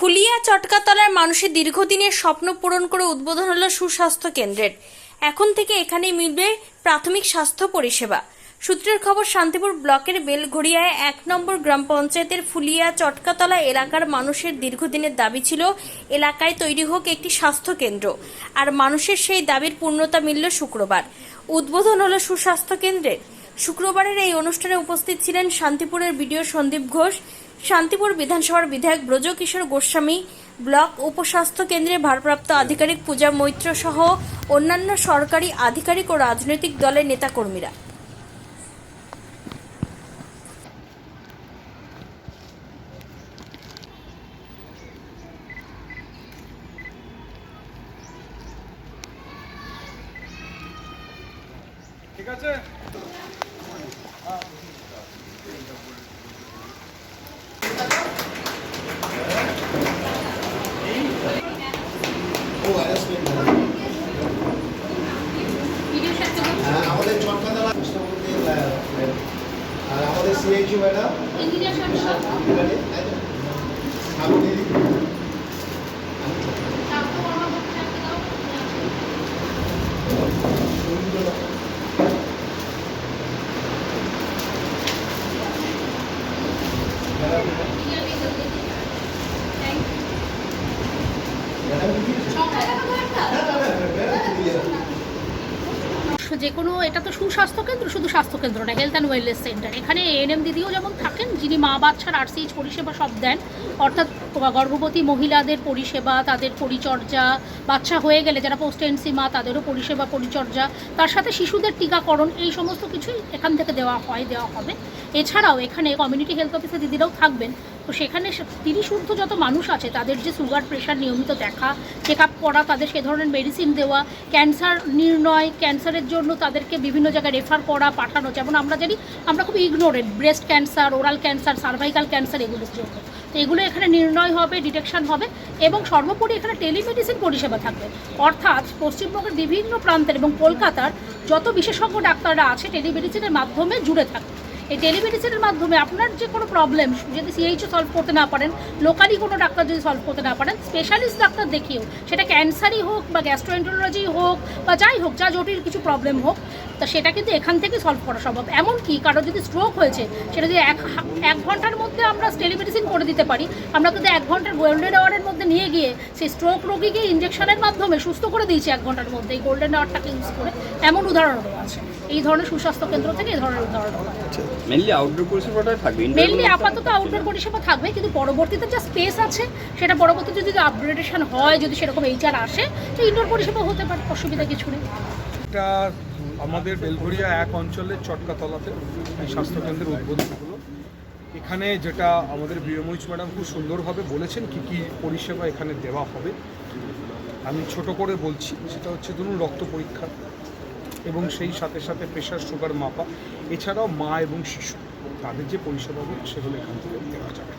ফুলিয়া চটকাতলার মানুষের দীর্ঘদিনের স্বপ্ন পূরণ করে উদ্বোধন হলো সুস্বাস্থ্য কেন্দ্রের। এখন থেকে এখানে মিলবে প্রাথমিক স্বাস্থ্য পরিষেবা। সূত্রের খবর, শান্তিপুর ব্লকের বেলঘড়িয়ায় এক নম্বর গ্রাম পঞ্চায়েতের ফুলিয়া চটকাতলা এলাকার মানুষের দীর্ঘদিনের দাবি ছিল, এলাকায় তৈরি হোক একটি স্বাস্থ্য কেন্দ্র। আর মানুষের সেই দাবির পূর্ণতা মিলল শুক্রবার। উদ্বোধন হলো সুস্বাস্থ্য কেন্দ্রের। শুক্রবারের এই অনুষ্ঠানে উপস্থিত ছিলেন শান্তিপুরের বিডিও সন্দীপ ঘোষ, শান্তিপুর বিধানসভার বিধায়ক ব্রজকিশোর গোস্বামী, ব্লক উপস্বাস্থ্য কেন্দ্রে ভারপ্রাপ্ত আধিকারিক পূজা মৈত্র সহ অন্যান্য সরকারি আধিকারিক ও রাজনৈতিক দলের নেতাকর্মীরা। ঠিক আছে? হ্যাঁ, আমাদের চটকাতলা কৃষ্ণমূর্তি আর আমাদের সিএইচু ম্যাডাম যে কোনো এটা তো সুস্বাস্থ্য কেন্দ্র, শুধু স্বাস্থ্য কেন্দ্র না হেলথ অ্যান্ড ওয়েলনেস সেন্টার এখানে এএনএম দিদিও যেমন থাকেন, যিনি মা বাচ্চার আরসিএইচ পরিষেবা সব দেন, অর্থাৎ গর্ভবতী মহিলাদের পরিষেবা, তাদের পরিচর্যা, বাচ্চা হয়ে গেলে যারা পোস্টেন্সি মা, তাদেরও পরিষেবা, পরিচর্যা, তার সাথে শিশুদের টিকাকরণ, এই সমস্ত কিছুই এখান থেকে দেওয়া হয়, দেওয়া হবে। এছাড়াও এখানে কমিউনিটি হেলথ অফিসে দিদিরাও থাকবেন। তো সেখানে তিরিশ ঊর্ধ্ব যত মানুষ আছে, তাদের যে সুগার প্রেশার নিয়মিত দেখা চেক আপ করা, তাদের সে ধরনের মেডিসিন দেওয়া ক্যান্সার নির্ণয় ক্যান্সারের জন্য তাদেরকে বিভিন্ন জায়গায় রেফার করা, পাঠানো, যেমন আমরা জানি, আমরা খুব ignorant breast cancer oral cancer cervical cancer এগুলোর জন্য। এগুলো এখানে নির্ণয় হবে ডিটেকশন হবে এবং সর্বোপরি এখানে টেলিমেডিসিন পরিষেবা থাকবে। অর্থাৎ পশ্চিমবঙ্গের বিভিন্ন প্রান্তের এবং কলকাতার যত বিশেষজ্ঞ ডাক্তাররা আছে টেলিমেডিসিনের মাধ্যমে জুড়ে থাকবে। এই টেলিমেডিসিনের মাধ্যমে আপনার যে কোনো প্রবলেম যদি সিএইচও সলভ করতে না পারেন লোকালি কোনো ডাক্তার যদি সলভ করতে না পারেন স্পেশালিস্ট ডাক্তার দেখিয়েও, সেটা ক্যান্সারই হোক বা গ্যাস্ট্রোএন্টারোলজি হোক বা যাই হোক, যা জটিল কিছু প্রবলেম হোক তা সেটা কিন্তু এখান থেকে সলভ করা সম্ভব। এমনকি কারও যদি স্ট্রোক হয়েছে সেটা যদি এক এক ঘণ্টার মধ্যে আমরা টেলিমেডিসিন করে দিতে পারি আমরা কিন্তু এক ঘণ্টার গোল্ডেন আওয়ারের মধ্যে নিয়ে গিয়ে সেই স্ট্রোক রোগীকে ইঞ্জেকশনের মাধ্যমে সুস্থ করে দিয়েছি এক ঘণ্টার মধ্যে। এই গোল্ডেন আওয়ারটাকে ইউজ করে এমন উদাহরণও আছে। এই ধরনের সুস্বাস্থ্য কেন্দ্র থেকে এই ধরনের উদাহরণ মেনলি আউটডোর পরিষেবাটাই থাকবে মেনলি আপাতত আউটডোর পরিষেবা থাকবে কিন্তু পরবর্তীতে যা স্পেস আছে সেটা পরবর্তীতে যদি আপগ্রেডেশন হয় যদি সেরকম এইচআর আসে তো ইনডোর পরিষেবা হতে পারে অসুবিধা কিছু নেই। এটা আমাদের বেলঘরিয়া এক অঞ্চলের চটকাতলাতে এই স্বাস্থ্যকেন্দ্রের উদ্বোধন হলো। এখানে যেটা আমাদের বীরমহিষ ম্যাডাম খুব সুন্দরভাবে বলেছেন কি কি পরিষেবা এখানে দেওয়া হবে। আমি ছোট করে বলছি, সেটা হচ্ছে ধরুন রক্ত পরীক্ষা এবং সেই সাথে সাথে প্রেশার সুগার মাপা। এছাড়াও মা এবং শিশু, তাদের যে পরিষেবাগুলো, সেগুলো এখান থেকে দেওয়া যাবে।